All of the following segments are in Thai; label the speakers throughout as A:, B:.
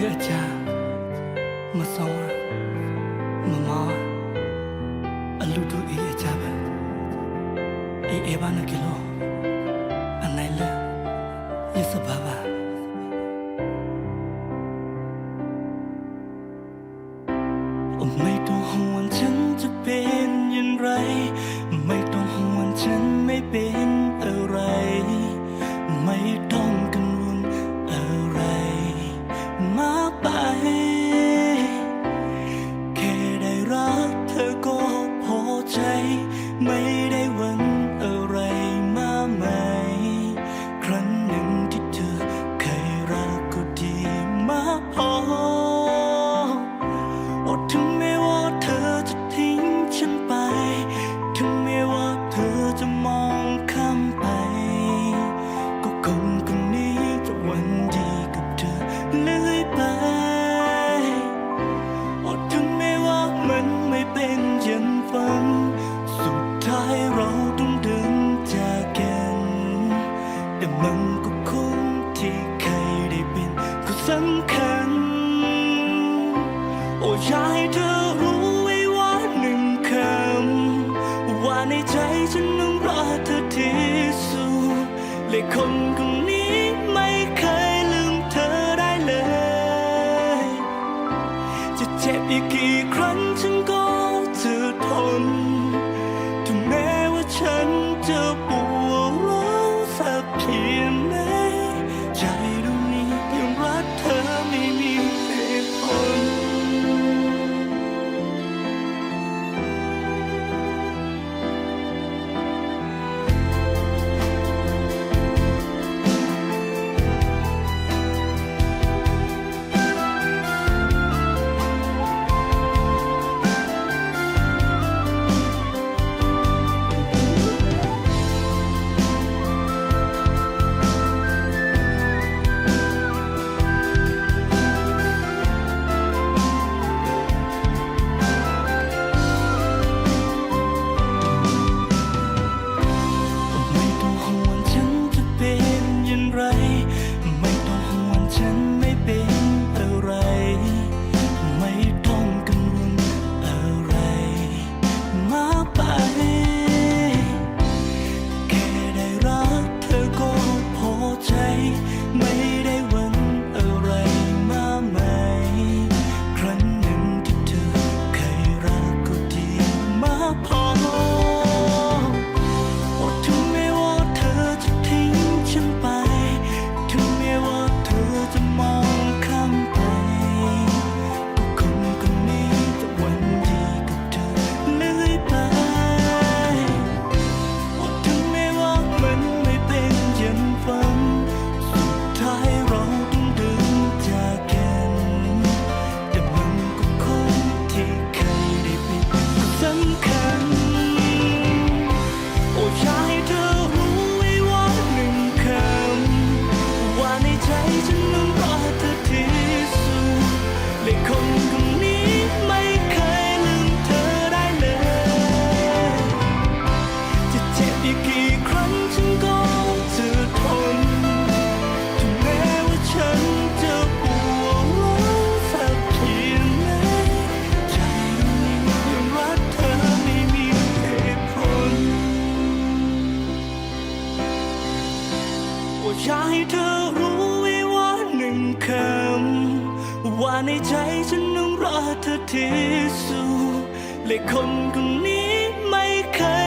A: життя. จะเจ็บอีกกี่ครั้งฉันก็จะทนถึงแม้ว่าฉันจะปวด ว่าในใจฉันต้องรอเธอที่สุดและคนคนนี้ไม่เคย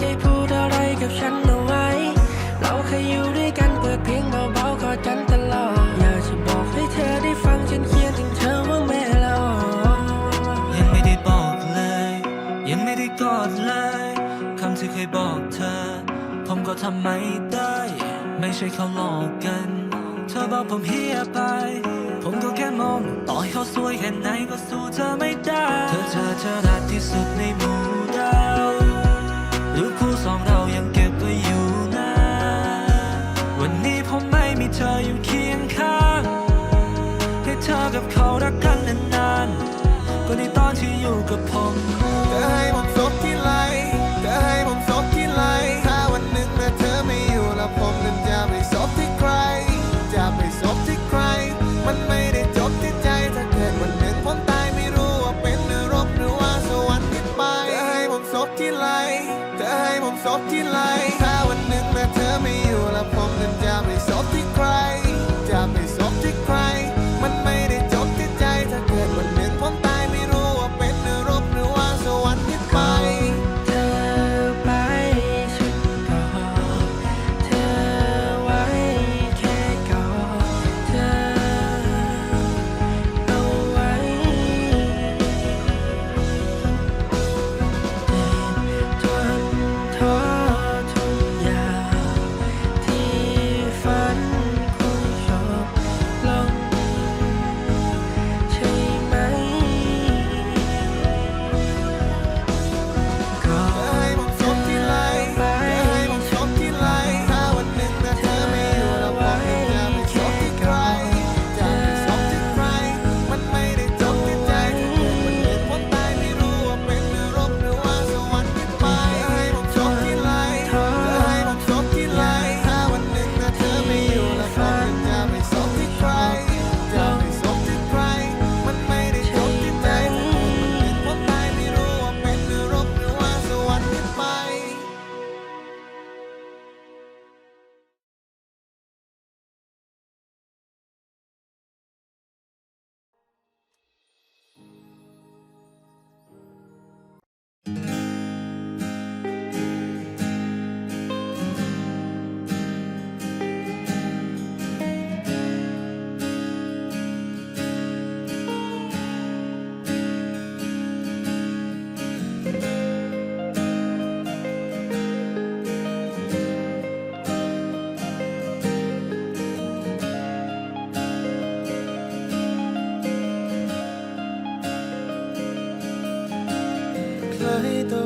A: เคย
B: พูดอะไรกับฉันเอาไว้ เราเคยอยู่ด้วยกันเปิดเพลงเบาๆกอดกันตลอด อยากจะบอกให้เธอได้ฟังฉันเขียนถึงเธอว่าแม่เรา
C: ยังไม่ได้บอกเลย ยังไม่ได้กอดเลยคำที่เคยบอกเธอ ผมก็ทำไม่ได้ ไม่ใช่เขาหลอกกัน เธอบอกผมเฮียไป ผมก็แค่มอง ต่อให้เขาสวยแค่ไหนก็สู้เธอไม่ได้ เธอเธอเธอรักที่สุดในมู่ Look who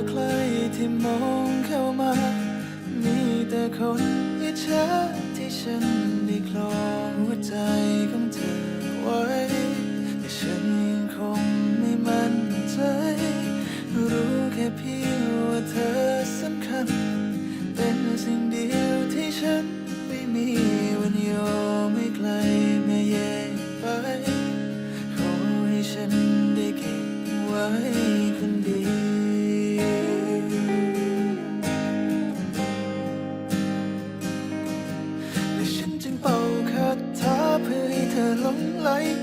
C: ใค
D: รที่มองเข้ามา มีแต่คนอิจฉาที่ฉันได้คลอหัวใจ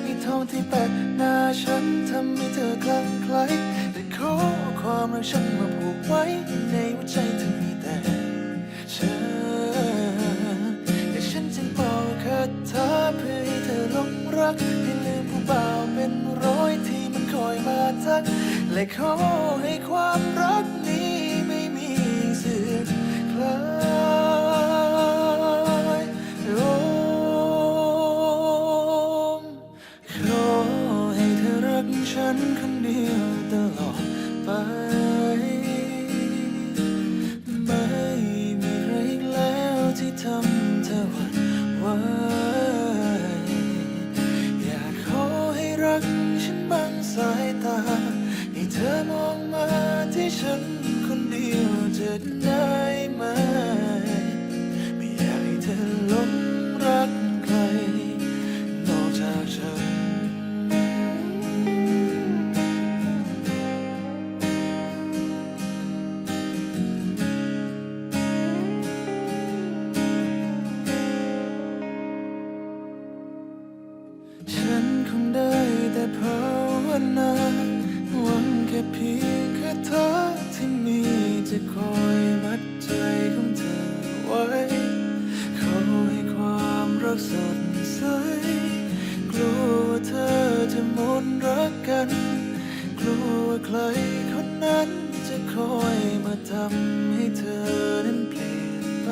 D: มีทองที่แปะหน้าฉันทำให้เธอคลั่งไคล้แต่ขอความรักฉันมาผูกไว้ ในหัวใจเธอมีแต่เธอแต่ฉันจึงบอกคาถาเพื่อให้เธอหลงรักให้ลืมผู้บ่าวเป็นร้อยที่มันคอยมาทัก และขอให้ความรัก uncontrollable. สดใส กลัวว่าเธอจะหมนรักกัน กลัวว่าใครคนนั้นจะคอยมาทำให้เธอนั้นเปลี่ยนไป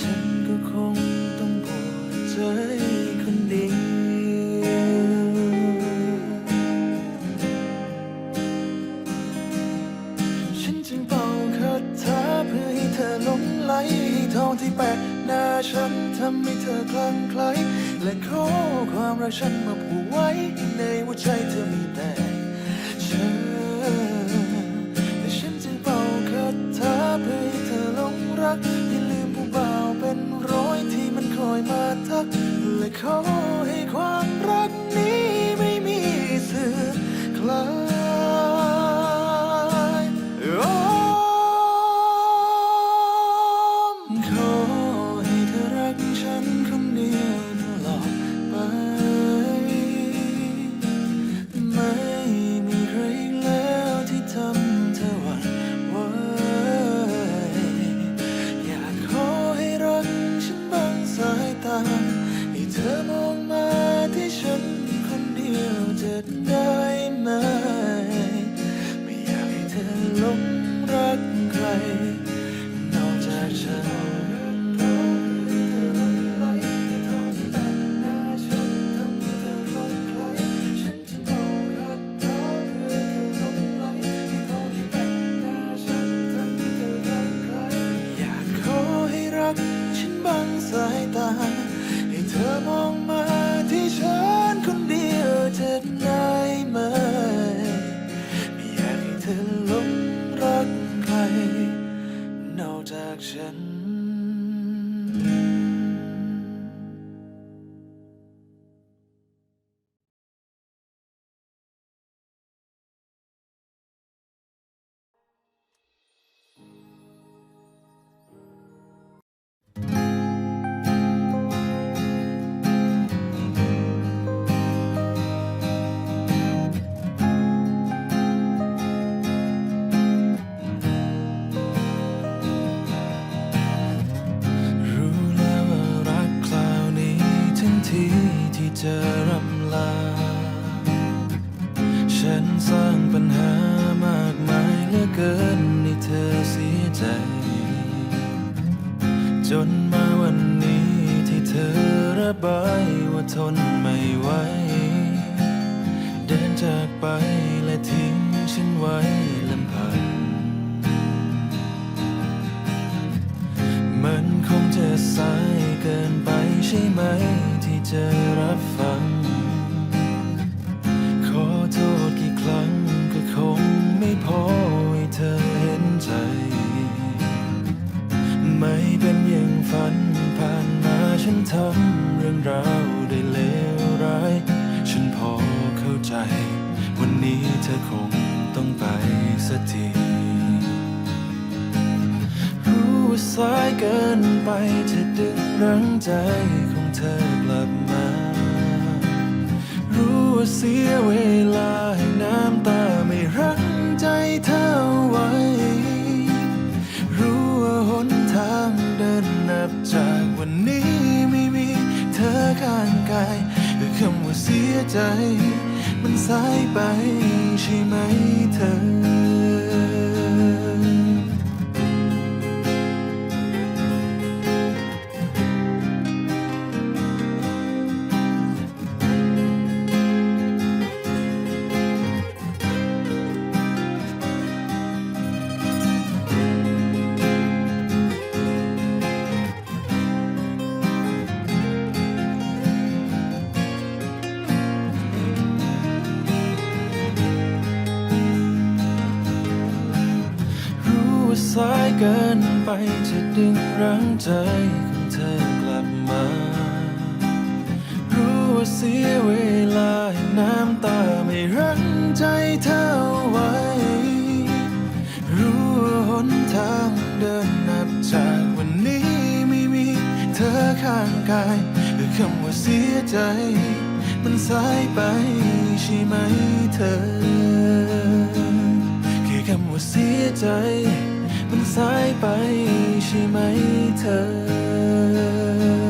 D: ฉันก็คงต้องปวดใจคนเดียวฉันจึงเป่าคาถาเพื่อให้เธอหลงไหล ทองที่แปะหน้าฉันทำให้เธอคลั่งไคล้และขอความรักฉันมาผูกไว้ ในหัวใจเธอมีแต่ฉันและฉันจึงเป่าคาถาเพื่อให้เธอหลงรักให้ลืมผู้บ่าวเป็นร้อยที่มันคอยมาทัก และขอให้ความรัก กฉันคน จะรำลา ฉันสร้างปัญหามากมายเหลือเกินให้เธอเสียใจ จนมาวันนี้ที่เธอระบายว่าทนไม่ไหว เดินจากไปและทิ้งฉันไว้ลำพัง มันคงจะสายเกินไปใช่ไหม จะรับฟัง ขอโทษกี่ครั้งก็คงไม่พอให้เธอเห็นใจ ไม่เป็นอย่างฝันผ่านมาฉันทำเรื่องราวได้เลวร้าย ฉันพอเข้าใจ วันนี้เธอคงต้องไปสักทีรู้สายเกินไปจะดึงรั้งใจ ธอกลับมา รู้ว่าเสียเวลาให้น้ำตาไม่รั้งใจเธอไว้ รู้ว่าหนทางเดินนับจากวันนี้ไม่มีเธอข้างกายคือคำว่าเสียใจ มันสายไปใช่ไหมเธอ เกินไปจะดึงรั้งใจของเธอกลับมา รู้ว่าเสียเวลาให้น้ำตาไม่รั้งใจเธอไว้ รู้ว่าหนทางเดินนับจากวันนี้ไม่มีเธอข้างกายคือคำว่าเสียใจ มันสายไปใช่ไหมเธอ แค่คำว่าเสียใจ มันสายไปใช่ไหมเธอ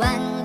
E: เ